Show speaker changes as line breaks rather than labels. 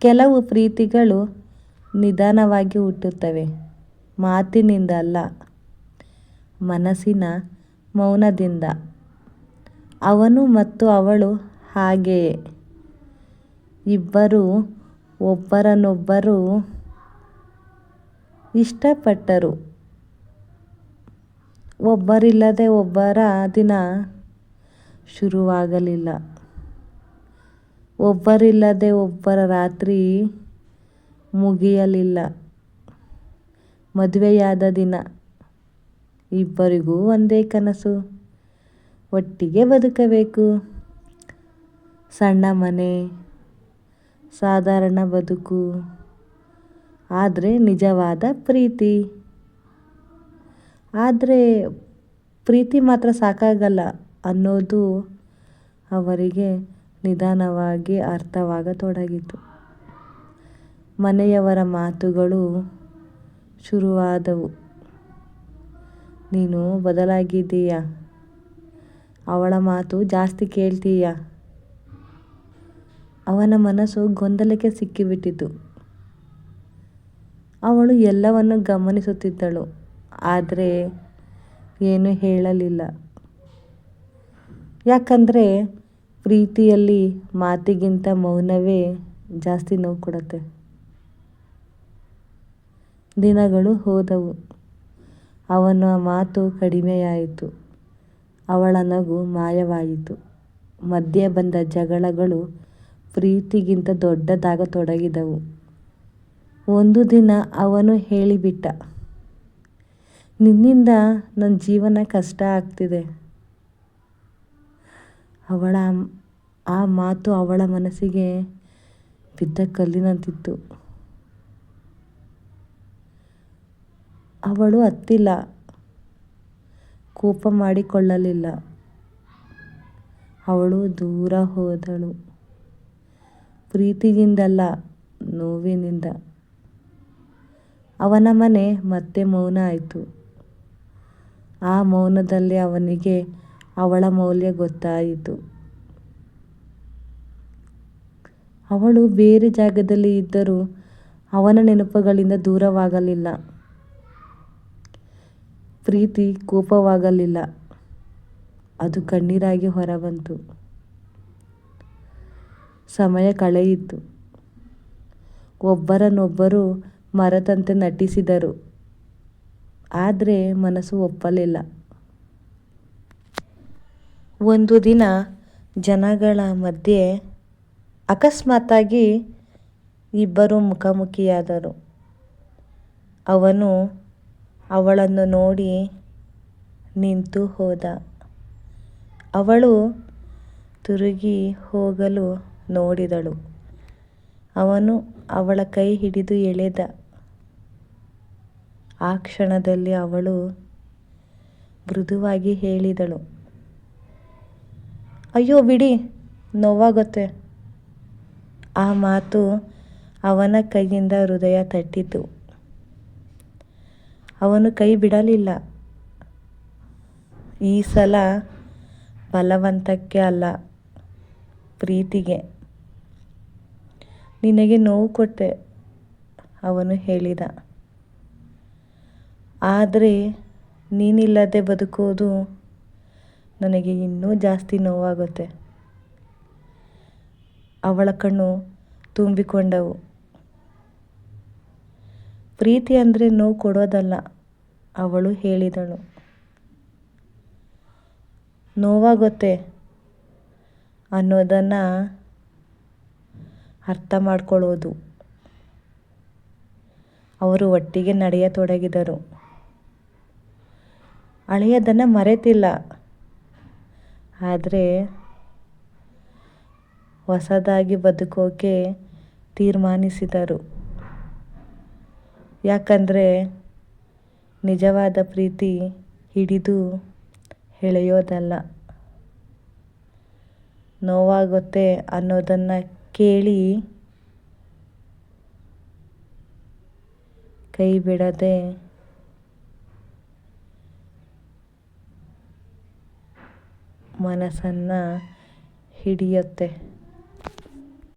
ಕೆಲವು ಪ್ರೀತಿಗಳು ನಿಧಾನವಾಗಿ ಹುಟ್ಟುತ್ತವೆ. ಮಾತಿನಿಂದ ಅಲ್ಲ, ಮನಸ್ಸಿನ ಮೌನದಿಂದ. ಅವನು ಮತ್ತು ಅವಳು ಹಾಗೆಯೇ. ಇಬ್ಬರು ಒಬ್ಬರನ್ನೊಬ್ಬರು ಇಷ್ಟಪಟ್ಟರು. ಒಬ್ಬರಿಲ್ಲದೆ ಒಬ್ಬರ ದಿನ ಶುರುವಾಗಲಿಲ್ಲ. ಒಬ್ಬರಿಲ್ಲದೆ ಒಬ್ಬರ ರಾತ್ರಿ ಮುಗಿಯಲಿಲ್ಲ. ಮದುವೆಯಾದ ದಿನ ಇಬ್ಬರಿಗೂ ಒಂದೇ ಕನಸು. ಒಟ್ಟಿಗೆ ಬದುಕಬೇಕು. ಸಣ್ಣ ಮನೆ, ಸಾಧಾರಣ ಬದುಕು, ಆದರೆ ನಿಜವಾದ ಪ್ರೀತಿ. ಆದರೆ ಪ್ರೀತಿ ಮಾತ್ರ ಸಾಕಾಗಲ್ಲ ಅನ್ನೋದು ಅವರಿಗೆ ನಿಧಾನವಾಗಿ ಅರ್ಥವಾಗತೊಡಗಿತು. ಮನೆಯವರ ಮಾತುಗಳು ಶುರುವಾದವು. ನೀನು ಬದಲಾಗಿದ್ದೀಯ. ಅವಳ ಮಾತು ಜಾಸ್ತಿ ಕೇಳ್ತೀಯ. ಅವನ ಮನಸ್ಸು ಗೊಂದಲಕ್ಕೆ ಸಿಕ್ಕಿಬಿಟ್ಟಿತು. ಅವಳು ಎಲ್ಲವನ್ನು ಗಮನಿಸುತ್ತಿದ್ದಳು, ಆದರೆ ಏನೂ ಹೇಳಲಿಲ್ಲ. ಯಾಕಂದರೆ ಪ್ರೀತಿಯಲ್ಲಿ ಮಾತಿಗಿಂತ ಮೌನವೇ ಜಾಸ್ತಿ ನೋವು ಕೊಡುತ್ತೆ ದಿನಗಳು ಹೋದವು. ಅವನ ಮಾತು ಕಡಿಮೆಯಾಯಿತು. ಅವಳ ನಗು ಮಾಯವಾಯಿತು. ಮಧ್ಯೆ ಬಂದ ಜಗಳಗಳು ಪ್ರೀತಿಗಿಂತ ದೊಡ್ಡದಾಗತೊಡಗಿದವು. ಒಂದು ದಿನ ಅವನು ಹೇಳಿಬಿಟ್ಟ, ನಿನ್ನಿಂದ ನನ್ನ ಜೀವನ ಕಷ್ಟ ಆಗ್ತಿದೆ. ಅವಳ ಆ ಮಾತು ಅವಳ ಮನಸ್ಸಿಗೆ ಬಿದ್ದ ಕಲ್ಲಿನಂತಿತ್ತು. ಅವಳು ಅತ್ತಿಲ್ಲ. ಕೋಪ ಮಾಡಿಕೊಳ್ಳಲಿಲ್ಲ. ಅವಳು ದೂರ ಹೋದಳು. ಪ್ರೀತಿಯಿಂದಲ್ಲ ನೋವಿನಿಂದ. ಅವನ ಮನೆ ಮತ್ತೆ ಮೌನ ಆಯಿತು. ಆ ಮೌನದಲ್ಲಿ ಅವನಿಗೆ ಅವಳ ಮೌಲ್ಯ ಗೊತ್ತಾಯಿತು. ಅವಳು ಬೇರೆ ಜಾಗದಲ್ಲಿ ಇದ್ದರೂ ಅವನ ನೆನಪುಗಳಿಂದ ದೂರವಾಗಲಿಲ್ಲ. ಪ್ರೀತಿ ಕೋಪವಾಗಲಿಲ್ಲ. ಅದು ಕಣ್ಣೀರಾಗಿ ಹೊರಬಂತು. ಸಮಯ ಕಳೆಯಿತು. ಒಬ್ಬರನ್ನೊಬ್ಬರು ಮರತಂತೆ ನಟಿಸಿದರು. ಆದರೆ ಮನಸ್ಸು ಒಪ್ಪಲಿಲ್ಲ. ಒಂದು ದಿನ ಜನಗಳ ಮಧ್ಯೆ ಅಕಸ್ಮಾತ್ತಾಗಿ ಇಬ್ಬರು ಮುಖಾಮುಖಿಯಾದರು. ಅವನು ಅವಳನ್ನು ನೋಡಿ ನಿಂತು ಹೋದ. ಅವಳು ತಿರುಗಿ ಹೋಗಲು ನೋಡಿದಳು. ಅವನು ಅವಳ ಕೈ ಹಿಡಿದು ಎಳೆದ. ಆ ಕ್ಷಣದಲ್ಲಿ ಅವಳು ಮೃದುವಾಗಿ ಹೇಳಿದಳು. ಅಯ್ಯೋ ಬಿಡಿ, ನೋವಾಗುತ್ತೆ. ಆ ಮಾತು ಅವನ ಕೈಯಿಂದ ಹೃದಯ ತಟ್ಟಿತು. ಅವನು ಕೈ ಬಿಡಲಿಲ್ಲ. ಈ ಸಲ ಬಲವಂತಕ್ಕೆ ಅಲ್ಲ, ಪ್ರೀತಿಗೆ. ನಿನಗೆ ನೋವು ಕೊಟ್ಟೆ, ಅವನು ಹೇಳಿದ. ಆದರೆ ನೀನಿಲ್ಲದೆ ಬದುಕೋದು ನನಗೆ ಇನ್ನೂ ಜಾಸ್ತಿ ನೋವಾಗುತ್ತೆ. ಅವಳ ಕಣ್ಣು ತುಂಬಿಕೊಂಡವು. ಪ್ರೀತಿ ಅಂದರೆ ನೋವು ಕೊಡೋದಲ್ಲ, ಅವಳು ಹೇಳಿದಳು. ನೋವಾಗುತ್ತೆ ಅನ್ನೋದನ್ನು ಅರ್ಥ ಮಾಡ್ಕೊಳ್ಳೋದು. ಅವರು ಒಟ್ಟಿಗೆ ನಡೆಯತೊಡಗಿದರು. ಹಳೆಯದನ್ನು ಮರೆತಿಲ್ಲ. ಆದರೆ ಹೊಸದಾಗಿ ಬದುಕೋಕೆ ತೀರ್ಮಾನಿಸಿದರು. ಯಾಕಂದರೆ ನಿಜವಾದ ಪ್ರೀತಿ ಹಿಡಿದು ಎಳೆಯೋದಲ್ಲ. ನೋವಾಗುತ್ತೆ ಅನ್ನೋದನ್ನು ಕೇಳಿ ಕೈ ಮನಸ್ಸನ್ನು ಹಿಡಿಯುತ್ತೆ.